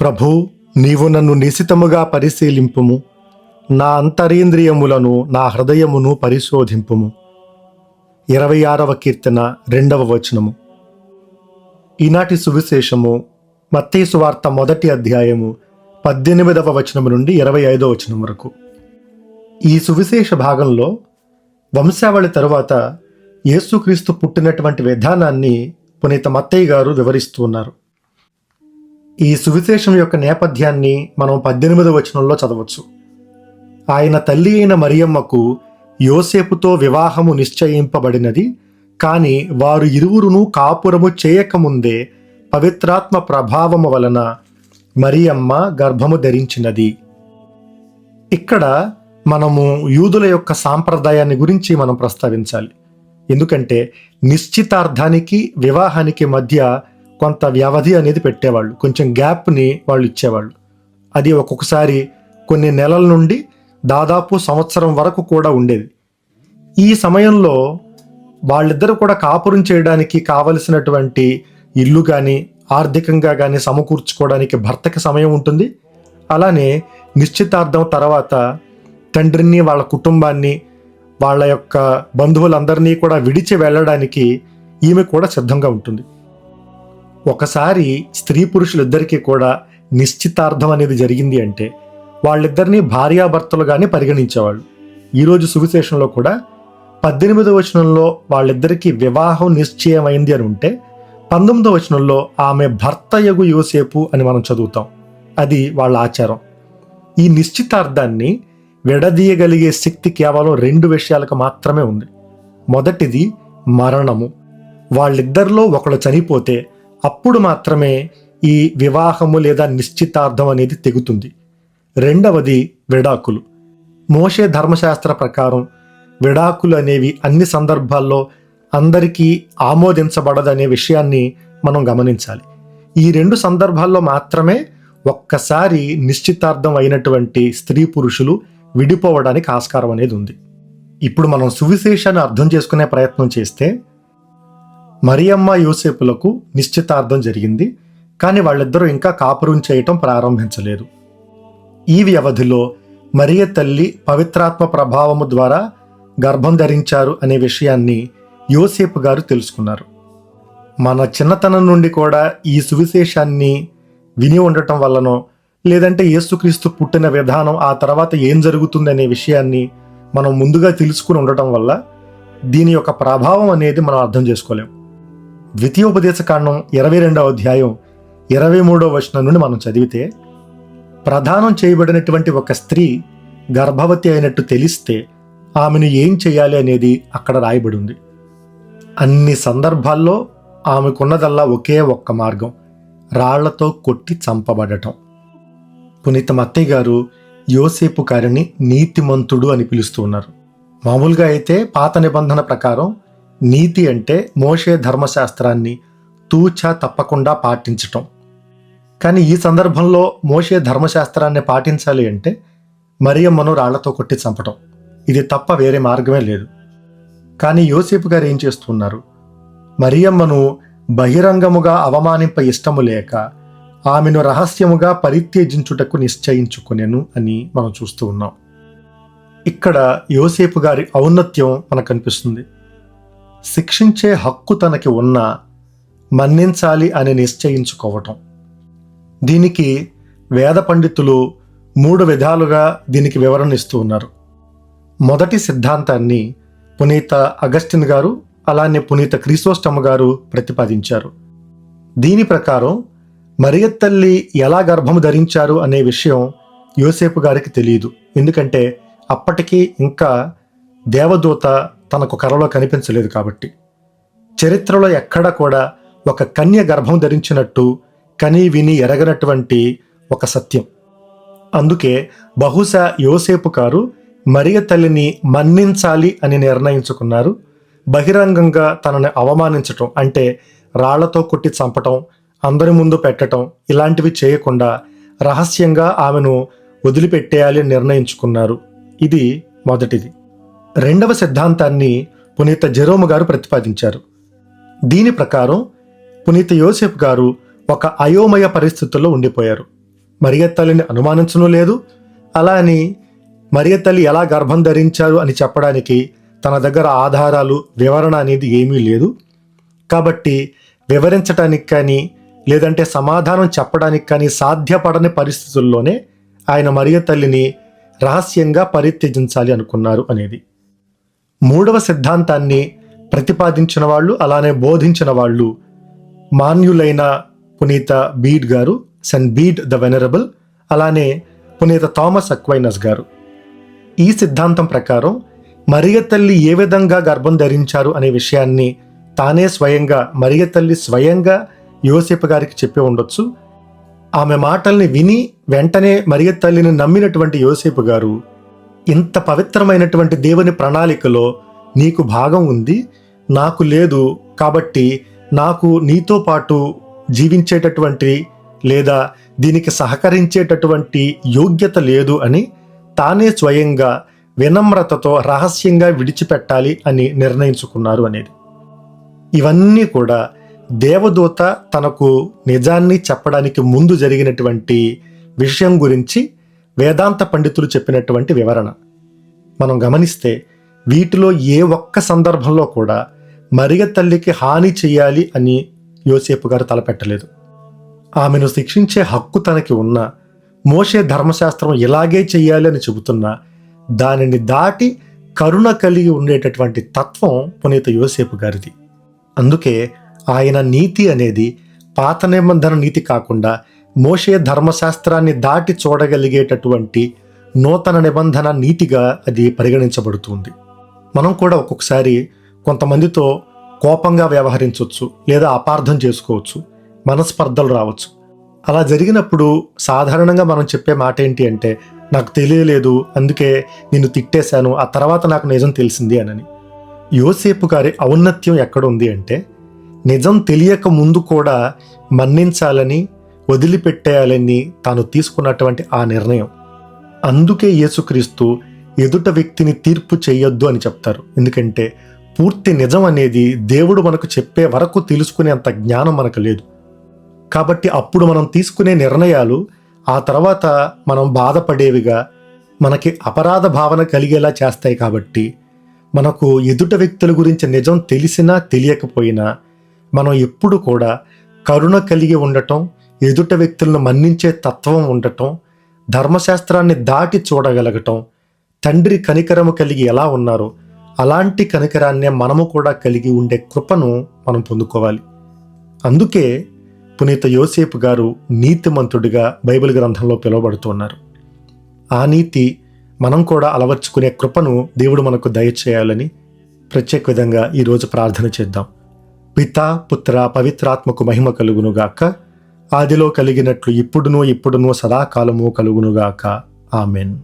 ప్రభు నీవు నన్ను నిశితముగా పరిశీలింపుము. నా అంతరేంద్రియములను నా హృదయమును పరిశోధింపుము. ఇరవై ఆరవ కీర్తన రెండవ వచనము. ఈనాటి సువిశేషము మత్తేసు వార్త మొదటి అధ్యాయము పద్దెనిమిదవ వచనము నుండి ఇరవై ఐదవ వచనం వరకు. ఈ సువిశేష భాగంలో వంశావళి తరువాత యేసుక్రీస్తు పుట్టినటువంటి విధానాన్ని పునీత మత్తయ్య గారు వివరిస్తూ ఉన్నారు. ఈ సువిశేషం యొక్క నేపథ్యాన్ని మనం పద్దెనిమిదవ వచనంలో చదవచ్చు. ఆయన తల్లి అయిన మరియమ్మకు యోసేపుతో వివాహము నిశ్చయింపబడినది కానీ వారు ఇరువురును కాపురము చేయకముందే పవిత్రాత్మ ప్రభావము వలన మరియమ్మ గర్భము ధరించినది. ఇక్కడ మనము యూదుల యొక్క సాంప్రదాయాన్ని గురించి మనం ప్రస్తావించాలి. ఎందుకంటే నిశ్చితార్థానికి వివాహానికి మధ్య కొంత వ్యవధి అనేది పెట్టేవాళ్ళు. కొంచెం గ్యాప్ని వాళ్ళు ఇచ్చేవాళ్ళు. అది ఒక్కొక్కసారి కొన్ని నెలల నుండి దాదాపు సంవత్సరం వరకు కూడా ఉండేది. ఈ సమయంలో వాళ్ళిద్దరూ కూడా కాపురం చేయడానికి కావలసినటువంటి ఇల్లు కానీ ఆర్థికంగా కానీ సమకూర్చుకోవడానికి భర్తకి సమయం ఉంటుంది. అలానే నిశ్చితార్థం తర్వాత తండ్రిని వాళ్ళ కుటుంబాన్ని వాళ్ళ యొక్క బంధువులందరినీ కూడా విడిచి వెళ్ళడానికి ఈమె కూడా సిద్ధంగా ఉంటుంది. ఒకసారి స్త్రీ పురుషులిద్దరికీ కూడా నిశ్చితార్థం అనేది జరిగింది అంటే వాళ్ళిద్దరినీ భార్యాభర్తలుగానే పరిగణించేవాళ్ళు. ఈరోజు సువిశేషంలో కూడా పద్దెనిమిదవ వచనంలో వాళ్ళిద్దరికీ వివాహం నిశ్చయమైంది అని ఉంటే పంతొమ్మిదవ వచనంలో ఆమె భర్త యగు యోసేపు అని మనం చదువుతాం. అది వాళ్ళ ఆచారం. ఈ నిశ్చితార్థాన్ని విడదీయగలిగే శక్తి కేవలం రెండు విషయాలకు మాత్రమే ఉంది. మొదటిది మరణము. వాళ్ళిద్దరిలో ఒకడు చనిపోతే అప్పుడు మాత్రమే ఈ వివాహము లేదా నిశ్చితార్థం అనేది తెగుతుంది. రెండవది విడాకులు. మోషే ధర్మశాస్త్ర ప్రకారం విడాకులు అనేవి అన్ని సందర్భాల్లో అందరికీ ఆమోదించబడదనే విషయాన్ని మనం గమనించాలి. ఈ రెండు సందర్భాల్లో మాత్రమే ఒక్కసారి నిశ్చితార్థం అయినటువంటి స్త్రీ పురుషులు విడిపోవడానికి ఆస్కారం అనేది ఉంది. ఇప్పుడు మనం సువిశేషాన్ని అర్థం చేసుకునే ప్రయత్నం చేస్తే మరియమ్మ యోసేపులకు నిశ్చితార్థం జరిగింది కానీ వాళ్ళిద్దరూ ఇంకా కాపురం చేయటం ప్రారంభించలేదు. ఈ వ్యవధిలో మరియ తల్లి పవిత్రాత్మ ప్రభావము ద్వారా గర్భం ధరించారు అనే విషయాన్ని యోసేపు గారు తెలుసుకున్నారు. మన చిన్నతనం నుండి కూడా ఈ సువిశేషాన్ని విని ఉండటం వల్లనో లేదంటే యేసుక్రీస్తు పుట్టిన విధానం ఆ తర్వాత ఏం జరుగుతుంది అనే విషయాన్ని మనం ముందుగా తెలుసుకుని ఉండటం వల్ల దీని యొక్క ప్రభావం అనేది మనం అర్థం చేసుకోలేం. ద్వితీయోపదేశ కాండం ఇరవై రెండవ అధ్యాయం ఇరవై మూడవ వచనం నుండి మనం చదివితే ప్రధానం చేయబడినటువంటి ఒక స్త్రీ గర్భవతి అయినట్టు తెలిస్తే ఆమెను ఏం చేయాలి అనేది అక్కడ రాయబడి ఉంది అన్ని సందర్భాల్లో ఆమెకున్నదల్లా ఒకే ఒక్క మార్గం రాళ్ళతో కొట్టి చంపబడటం. పునీత మత్తయ్య గారు యోసేపు గారిని నీతిమంతుడు అని పిలుస్తూ ఉన్నారు. మామూలుగా అయితే పాత నిబంధన ప్రకారం నీతి అంటే మోషే ధర్మశాస్త్రాన్ని తూచా తప్పకుండా పాటించటం. కానీ ఈ సందర్భంలో మోషే ధర్మశాస్త్రాన్ని పాటించాలి అంటే మరియమ్మను రాళ్ళతో కొట్టి చంపటం. ఇది తప్ప వేరే మార్గమే లేదు. కానీ యోసేపు గారు ఏం చేస్తున్నారు? మరియమ్మను బహిరంగముగా అవమానింప ఇష్టము లేక ఆమెను రహస్యముగా పరిత్యజించుటకు నిశ్చయించుకునేను అని మనం చూస్తూ ఉన్నాం. ఇక్కడ యోసేపు గారి ఔన్నత్యం మనకు కనిపిస్తుంది. శిక్షించే హక్కు తనకి ఉన్నా మన్నించాలి అని నిశ్చయించుకోవటం. దీనికి వేద పండితులు మూడు విధాలుగా దీనికి వివరణ ఇస్తూ ఉన్నారు. మొదటి సిద్ధాంతాన్ని పునీత అగస్టిన్ గారు అలానే పునీత క్రీసోస్టమ్ గారు ప్రతిపాదించారు. దీని ప్రకారం మరియ తల్లి ఎలా గర్భము ధరించారు అనే విషయం యోసేపు గారికి తెలియదు ఎందుకంటే అప్పటికి ఇంకా దేవదూత తనకు కలలో కనిపించలేదు కాబట్టి. చరిత్రలో ఎక్కడ కూడా ఒక కన్య గర్భం ధరించినట్టు కని విని ఎరగనటువంటి ఒక సత్యం. అందుకే బహుశా యోసేపు గారు మరియ తల్లిని మన్నించాలి అని నిర్ణయించుకున్నారు. బహిరంగంగా తనని అవమానించటం అంటే రాళ్ళతో కొట్టి చంపటం అందరి ముందు పెట్టటం ఇలాంటివి చేయకుండా రహస్యంగా ఆమెను వదిలిపెట్టేయాలి అని నిర్ణయించుకున్నారు. ఇది మొదటిది. రెండవ సిద్ధాంతాన్ని పునీత జెరోము గారు ప్రతిపాదించారు. దీని ప్రకారం పునీత యోసెఫ్ గారు ఒక అయోమయ పరిస్థితుల్లో ఉండిపోయారు. మరియ తల్లిని అనుమానించను లేదు. అలా అని మరియ తల్లి ఎలా గర్భం ధరించారు అని చెప్పడానికి తన దగ్గర ఆధారాలు వివరణ అనేది ఏమీ లేదు. కాబట్టి వివరించటానికి కానీ లేదంటే సమాధానం చెప్పడానికి కానీ సాధ్యపడని పరిస్థితుల్లోనే ఆయన మరియ తల్లిని రహస్యంగా పరిత్యజించాలి అనుకున్నారు అనేది. మూడవ సిద్ధాంతాన్ని ప్రతిపాదించిన వాళ్ళు అలానే బోధించిన వాళ్ళు మాన్యులైన పునీత బీడ్ గారు సెన్ బీడ్ ద వెనరబుల్ అలానే పునీత థామస్ అక్వైనస్ గారు. ఈ సిద్ధాంతం ప్రకారం మరియ తల్లి ఏ విధంగా గర్భం ధరించారు అనే విషయాన్ని తానే స్వయంగా మరియ తల్లి స్వయంగా యోసేపు గారికి చెప్పి ఉండొచ్చు. ఆమె మాటల్ని విని వెంటనే మరియ తల్లిని నమ్మినటువంటి యోసేపు గారు ఇంత పవిత్రమైనటువంటి దేవుని ప్రణాళికలో నీకు భాగం ఉంది నాకు లేదు కాబట్టి నాకు నీతో పాటు జీవించేటటువంటి లేదా దీనికి సహకరించేటటువంటి యోగ్యత లేదు అని తానే స్వయంగా వినమ్రతతో రహస్యంగా విడిచిపెట్టాలి అని నిర్ణయించుకున్నారు అనేది. ఇవన్నీ కూడా దేవదూత తనకు నిజాన్ని చెప్పడానికి ముందు జరిగినటువంటి విషయం గురించి వేదాంత పండితులు చెప్పినటువంటి వివరణ. మనం గమనిస్తే వీటిలో ఏ ఒక్క సందర్భంలో కూడా మరిగ తల్లికి హాని చేయాలి అని యోసేపు గారు తలపెట్టలేదు. ఆమెను శిక్షించే హక్కు తనకి ఉన్న మోషే ధర్మశాస్త్రం ఇలాగే చెయ్యాలి అని చెబుతున్నా దానిని దాటి కరుణ కలిగి ఉండేటటువంటి తత్వం పునీత యోసేపు గారిది. అందుకే ఆయన నీతి అనేది పాత నిబంధన నీతి కాకుండా మోషే ధర్మశాస్త్రాన్ని దాటి చూడగలిగేటటువంటి నూతన నిబంధన నీతిగా అది పరిగణించబడుతుంది. మనం కూడా ఒక్కొక్కసారి కొంతమందితో కోపంగా వ్యవహరించవచ్చు లేదా అపార్థం చేసుకోవచ్చు మనస్పర్ధలు రావచ్చు. అలా జరిగినప్పుడు సాధారణంగా మనం చెప్పే మాట ఏంటి అంటే నాకు తెలియలేదు అందుకే నిన్ను తిట్టేశాను ఆ తర్వాత నాకు నిజం తెలిసింది అనని. యోసేపు గారి ఔన్నత్యం ఎక్కడుంది అంటే నిజం తెలియక ముందు కూడా మన్నించాలని వదిలిపెట్టేయాలని తాను తీసుకున్నటువంటి ఆ నిర్ణయం. అందుకే యేసుక్రీస్తు ఎదుట వ్యక్తిని తీర్పు చేయొద్దు అని చెప్తారు. ఎందుకంటే పూర్తి నిజం అనేది దేవుడు మనకు చెప్పే వరకు తెలుసుకునేంత జ్ఞానం మనకు లేదు. కాబట్టి అప్పుడు మనం తీసుకునే నిర్ణయాలు ఆ తర్వాత మనం బాధపడేవిగా మనకి అపరాధ భావన కలిగేలా చేస్తాయి కాబట్టి మనకు ఎదుట వ్యక్తుల గురించి నిజం తెలిసినా తెలియకపోయినా మనం ఎప్పుడు కూడా కరుణ కలిగి ఉండటం ఎదుట వ్యక్తులను మన్నించే తత్వం ఉండటం ధర్మశాస్త్రాన్ని దాటి చూడగలగటం తండ్రి కనికరము కలిగి ఎలా ఉన్నారో అలాంటి కనికరాన్నే మనము కూడా కలిగి ఉండే కృపను మనం పొందుకోవాలి. అందుకే పునీత యోసేపు గారు నీతిమంతుడిగా బైబిల్ గ్రంథంలో పిలువబడుతున్నారు ఆ నీతి మనం కూడా అలవర్చుకునే కృపను దేవుడు మనకు దయచేయాలని ప్రత్యేక విధంగా ఈరోజు ప్రార్థన చేద్దాం. పిత పుత్ర పవిత్రాత్మకు మహిమ కలుగునుగాక. ఆదిలో కలిగినట్లు ఇప్పుడునో ఇప్పుడును సదాకాలము కలుగునుగాక. ఆమెన్.